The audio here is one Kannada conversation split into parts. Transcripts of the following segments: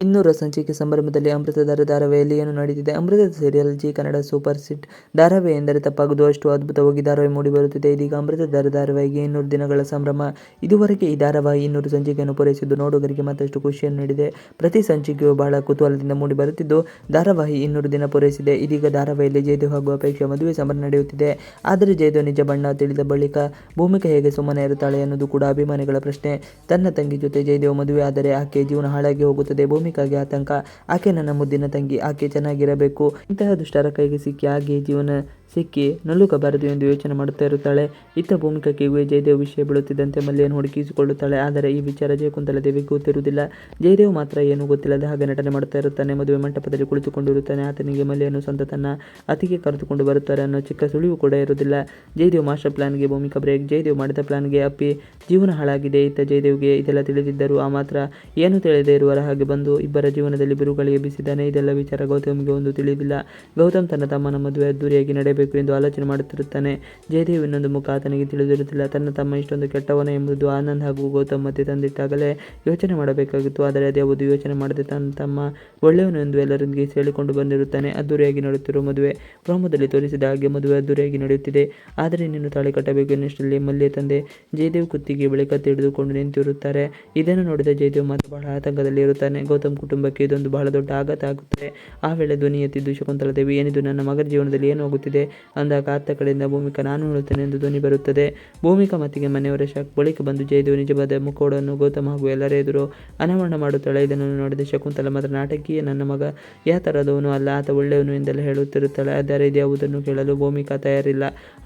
ಇನ್ನೂರ ಸಂಚಿಕೆ ಸಂಭ್ರಮದಲ್ಲಿ ಅಮೃತಧಾರ ಧಾರಾವಾಹಿಯಲ್ಲಿ ಏನು ನಡೆದಿದೆ Amrutha serial Zee Kannada super hit ಧಾರಾವಾಹಿ ಎಂದರೆ ತಪ್ಪಾಗದು ಅಷ್ಟು ಅದ್ಭುತವಾಗಿ ಧಾರಾವಾಹಿ ಮೂಡಿಬರುತ್ತಿದೆ ಇದೀಗ ಅಮೃತಧಾರ ಧಾರಾವಾಹಿಗೆ ಇನ್ನೂರು ದಿನಗಳ ಸಂಭ್ರಮ. ಇದುವರೆಗೆ ಈ ಧಾರಾವಾಹಿ ಇನ್ನೂರು ಸಂಚಿಕೆಯನ್ನು ಪೂರೈಸಿದ್ದು ನೋಡುಗರಿಗೆ ಮತ್ತಷ್ಟು ಖುಷಿಯನ್ನು ನೀಡಿದೆ. ಪ್ರತಿ ಸಂಚಿಕೆಯು ಬಹಳ ಕುತೂಹಲದಿಂದ ಮೂಡಿಬರುತ್ತಿದ್ದು ಧಾರಾವಾಹಿ ಇನ್ನೂರು ದಿನ ಪೂರೈಸಿದೆ. ಇದೀಗ ಧಾರಾವಾಹಿಯಲ್ಲಿ ಜಯದೇವ್ ಹಾಗೂ ಅಪೇಕ್ಷೆ ಮದುವೆ ಸಂಭ್ರಮ ನಡೆಯುತ್ತಿದೆ. ಆದರೆ ಜಯದೇವ್ ನಿಜ ಬಣ್ಣ ತಿಳಿದ ಬಳಿಕ ಭೂಮಿಕೆ ಹೇಗೆ ಸುಮ್ಮನೆ ಇರುತ್ತಾಳೆ ಅನ್ನೋದು ಕೂಡ ಅಭಿಮಾನಿಗಳ ಪ್ರಶ್ನೆ. ತನ್ನ ತಂಗಿ ಜೊತೆ ಜಯದೇವ್ ಮದುವೆ ಆದರೆ ಆಕೆ ಜೀವನ ಹಾಳಾಗಿ ಹೋಗುತ್ತದೆ. ಭೂಮಿಕಾಗೆ ಆತಂಕ. ಆಕೆ ನನ್ನ ಮುದ್ದಿನ ತಂಗಿ, ಆಕೆ ಚೆನ್ನಾಗಿರಬೇಕು. ಇಂತಹ ದುಷ್ಟರ ಕೈಗೆ ಸಿಕ್ಕಿ ಆಗಿ ಜೀವನ ಸಿಕ್ಕಿ ನಲ್ಲುಕಬಾರದು ಎಂದು ಯೋಚನೆ ಮಾಡುತ್ತಾ ಇರುತ್ತಾಳೆ. ಇತ್ತ ಭೂಮಿಕಾಗೆ ಜಯದೇವ್ ವಿಷಯ ಬೀಳುತ್ತಿದ್ದಂತೆ ಮಲ್ಲೆಯನ್ನು ಹುಡುಕಿಸಿಕೊಳ್ಳುತ್ತಾಳೆ. ಆದರೆ ಈ ವಿಚಾರ ಜಯಕುಂತಲ ದೇವಿಗೆ ಗೊತ್ತಿರುವುದಿಲ್ಲ. ಜಯದೇವ್ ಮಾತ್ರ ಏನು ಗೊತ್ತಿಲ್ಲದ ಹಾಗೆ ನಟನೆ ಮಾಡುತ್ತಾ ಇರುತ್ತಾನೆ. ಮದುವೆ ಮಂಟಪದಲ್ಲಿ ಕುಳಿತುಕೊಂಡಿರುತ್ತಾನೆ. ಆತನಿಗೆ ಮಲ್ಲೆಯನ್ನು ಸ್ವಂತ ತನ್ನ ಅತಿಗೆ ಕರೆದುಕೊಂಡು ಬರುತ್ತಾರೆ ಅನ್ನೋ ಚಿಕ್ಕ ಸುಳಿವು ಕೂಡ ಇರುವುದಿಲ್ಲ. ಜಯದೇವ್ ಮಾಸ್ಟರ್ ಪ್ಲಾನ್ಗೆ ಭೂಮಿಕಾ ಬ್ರೇಕ್, ಜಯದೇವ್ ಮಾಡಿದ ಪ್ಲಾನ್ಗೆ ಅಪ್ಪಿ ಜೀವನ ಹಾಳಾಗಿದೆ. ಇತ್ತ ಜಯದೇವ್ಗೆ ಇದೆಲ್ಲ ತಿಳಿದಿದ್ದರೂ ಆ ಮಾತ್ರ ಏನು ತಿಳಿದೇ ಇರುವರ ಹಾಗೆ ಬಂದು ಇಬ್ಬರ ಜೀವನದಲ್ಲಿ ಬಿರುಗಾಳಿ ಎಬ್ಬಿಸಿದ್ದಾನೆ. ಇದೆಲ್ಲ ವಿಚಾರ ಗೌತಮ್ಗೆ ಒಂದು ತಿಳಿದಿಲ್ಲ. ಗೌತಮ್ ತನ್ನ ತಮ್ಮನ ಮದುವೆ ಅದ್ದೂರಿಯಾಗಿ ನಡೆಯಬೇಕು ಎಂದು ಆಲೋಚನೆ ಮಾಡುತ್ತಿರುತ್ತಾನೆ. ಜಯದೇವ್ ಇನ್ನೊಂದು ಮುಖ ಆತನಿಗೆ ತಿಳಿದಿರುತ್ತಿಲ್ಲ ತನ್ನ ತಮ್ಮ ಇಷ್ಟೊಂದು ಕೆಟ್ಟವನ ಎಂಬುದು ಆನಂದ್ ಹಾಗೂ ಗೌತಮ್ ಮತ್ತೆ ತಂದಿಟ್ಟಾಗಲೇ ಯೋಚನೆ ಮಾಡಬೇಕಾಗಿತ್ತು. ಆದರೆ ಅದ್ಯಾವುದು ಯೋಚನೆ ಮಾಡದೆ ತನ್ನ ತಮ್ಮ ಒಳ್ಳೆಯವನು ಎಂದು ಎಲ್ಲರೊಂದಿಗೆ ಸೇಳಿಕೊಂಡು ಬಂದಿರುತ್ತಾನೆ. ಅದ್ದೂರಿಯಾಗಿ ನಡೆಯುತ್ತಿರುವ ಮದುವೆ ಪ್ರೋಮೋದಲ್ಲಿ ತೋರಿಸಿದ ಹಾಗೆ ಮದುವೆ ಅದ್ದೂರಿಯಾಗಿ ನಡೆಯುತ್ತಿದೆ. ಆದರೆ ನೀನು ತಾಳೆ ಕಟ್ಟಬೇಕು ಎನ್ನುವಷ್ಟರಲ್ಲಿ ಮಲ್ಲೆ ತಂದೆ ಜಯದೇವ್ ಕುತ್ತಿಗೆ ಬಳಿಕ ತಿಳಿದುಕೊಂಡು ನಿಂತಿರುತ್ತಾರೆ. ಇದನ್ನು ನೋಡಿದ ಜಯದೇವ್ ಮಾತ್ರ ಬಹಳ ಆತಂಕದಲ್ಲಿ ಇರುತ್ತಾನೆ ಗೌತಮ್ ಕುಟುಂಬಕ್ಕೆ ಇದೊಂದು ಬಹಳ ದೊಡ್ಡ ಆಘಾತ ಆಗುತ್ತದೆ ಆ ವೇಳೆ ಧ್ವನಿ ಎತ್ತಿದ್ದು ಶಕುಂತಲಾ ದೇವಿ ಏನಿದು ನನ್ನ ಮಗನ ಜೀವನದಲ್ಲಿ ಏನು ಆಗುತ್ತಿದೆ ಅಂದಾಗ ಆತ ಕಡೆಯಿಂದ ಭೂಮಿಕಾ, ನಾನು ಹೇಳುತ್ತೇನೆ ಎಂದು ಧ್ವನಿ ಬರುತ್ತದೆ. ಭೂಮಿಕಾ ಮತ್ತಿಗೆ ಮನೆಯವರ ಶಾಕ್ ಬಳಿಕ ಬಂದು ಜಯದೇವ್ ನಿಜವಾದ ಮುಖೋಡನ್ನು ಗೌತಮ್ ಹಾಗೂ ಎಲ್ಲರ ಎದುರು ಅನಾವರಣ ಮಾಡುತ್ತಾಳೆ. ಇದನ್ನು ನೋಡಿದ ಶಕುಂತಲ, ಮಾತ್ರ ನಾಟಕೀಯ ನನ್ನ ಮಗ ಯಾವ ಥರದವನು ಅಲ್ಲ, ಆತ ಒಳ್ಳೆಯವನು ಎಂದೆಲ್ಲ ಹೇಳುತ್ತಿರುತ್ತಾಳೆ. ಆದರೆ ಇದ್ಯಾವುದನ್ನು ಕೇಳಲು ಭೂಮಿಕಾ ತಯಾರಿಲ್ಲ.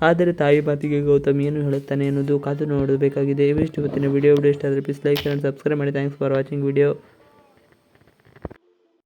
ಆದರೆ ತಾಯಿ ಮಾತಿಗೆ ಗೌತಮ್ ಏನು ಹೇಳುತ್ತಾನೆ ಎನ್ನುವುದು ಕಾದು ನೋಡಬೇಕಾಗಿದೆ. ಇವಿಷ್ಟು ಇವತ್ತಿನ ವಿಡಿಯೋ ವಿಡಿಯೋ ಇಷ್ಟ ಆದರೆ ಪ್ಲೀಸ್ ಲೈಕ್ ಸಬ್ಸ್ಕ್ರೈಬ್ ಮಾಡಿ. Thanks for watching video